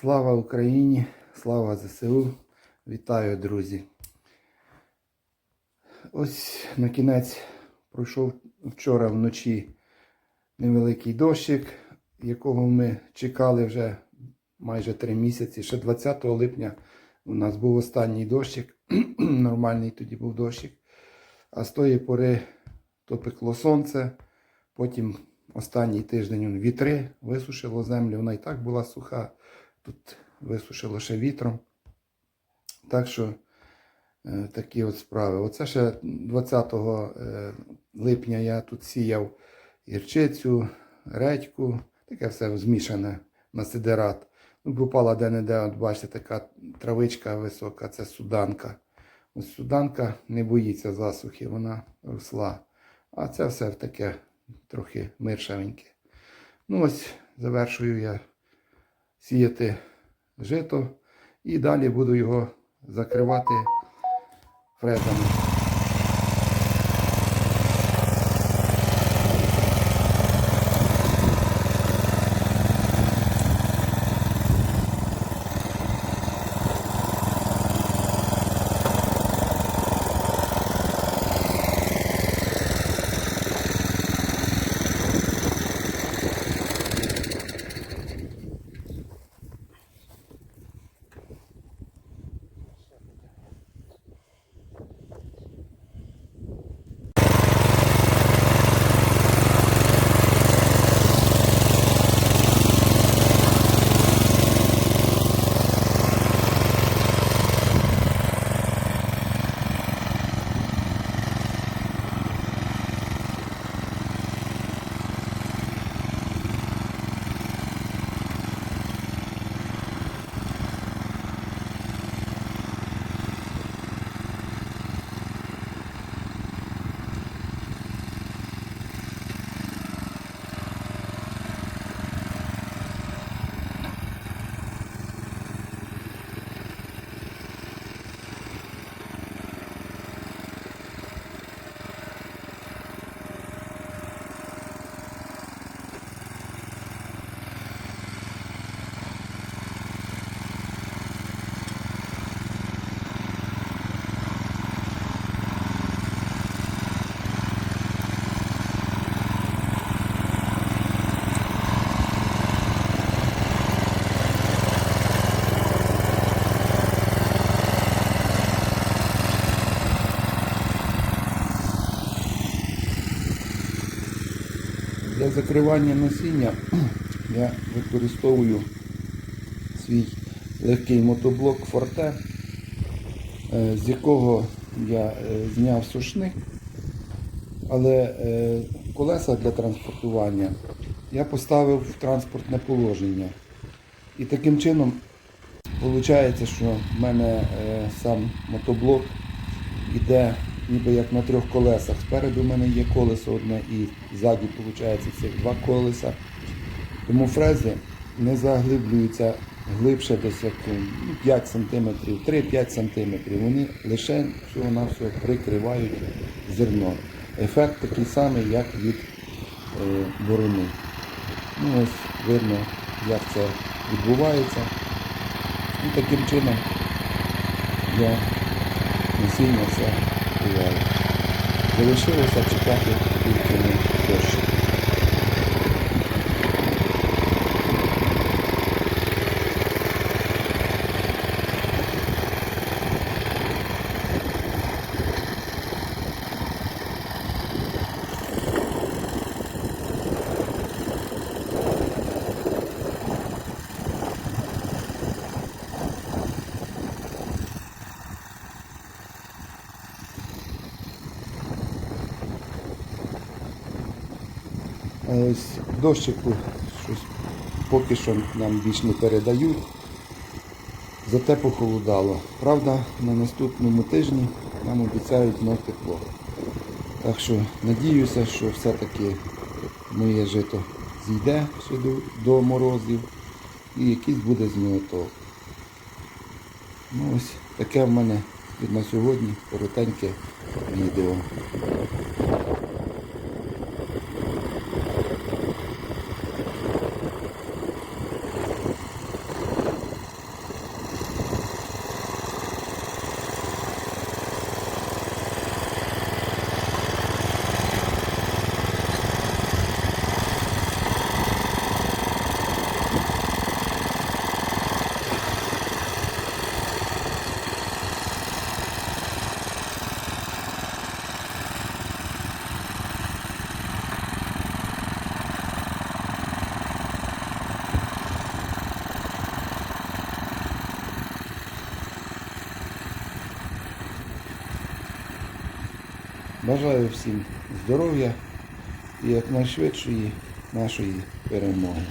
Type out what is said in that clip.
Слава Україні! Слава ЗСУ! Вітаю, друзі! Ось на кінець пройшов вчора вночі невеликий дощик, якого ми чекали вже майже три місяці. Ще 20 липня у нас був останній дощик. Нормальний тоді був дощик. А з тої пори то пекло сонце, потім останній тиждень вітри висушило землю. Вона і так була суха. Тут висушило ще вітром. Так що е, такі от справи. Оце ще 20 е, липня я тут сіяв гірчицю, редьку, таке все змішане на сидерат. Ну, попала де-не-де, от бачите, така травичка висока, це суданка. Ось суданка не боїться засухи, вона росла. А це все таке трохи миршавеньке. Ну ось завершую я сіяти жито і далі буду його закривати фрезами. Для закривання насіння я використовую свій легкий мотоблок Forte, е, з якого я е, зняв сушник, але е, колеса для транспортування я поставив в транспортне положення. І таким чином виходить, що в мене сам мотоблок іде ніби як на трьох колесах. Спереду в мене є колесо одне і ззаді, виходить, цих два колеса. Тому фрези не заглиблюються глибше ну, 5 см, 3-5 см. Вони лише всього-навсього прикривають зерно. Ефект такий самий, як від е, борони. Ну ось видно, як це відбувається. І таким чином я насіння все буває. Залишилося чекати тільки на дощ. Дощику щось поки що нам більш не передають. Зате похолодало. Правда, на наступному тижні нам обіцяють знов тепло. Так що надіюся, що все-таки моє жито зійде ще до, морозів і якийсь буде з. Ну ось таке в мене на сьогодні коротеньке відео. Бажаю всім здоров'я і якнайшвидшої нашої перемоги.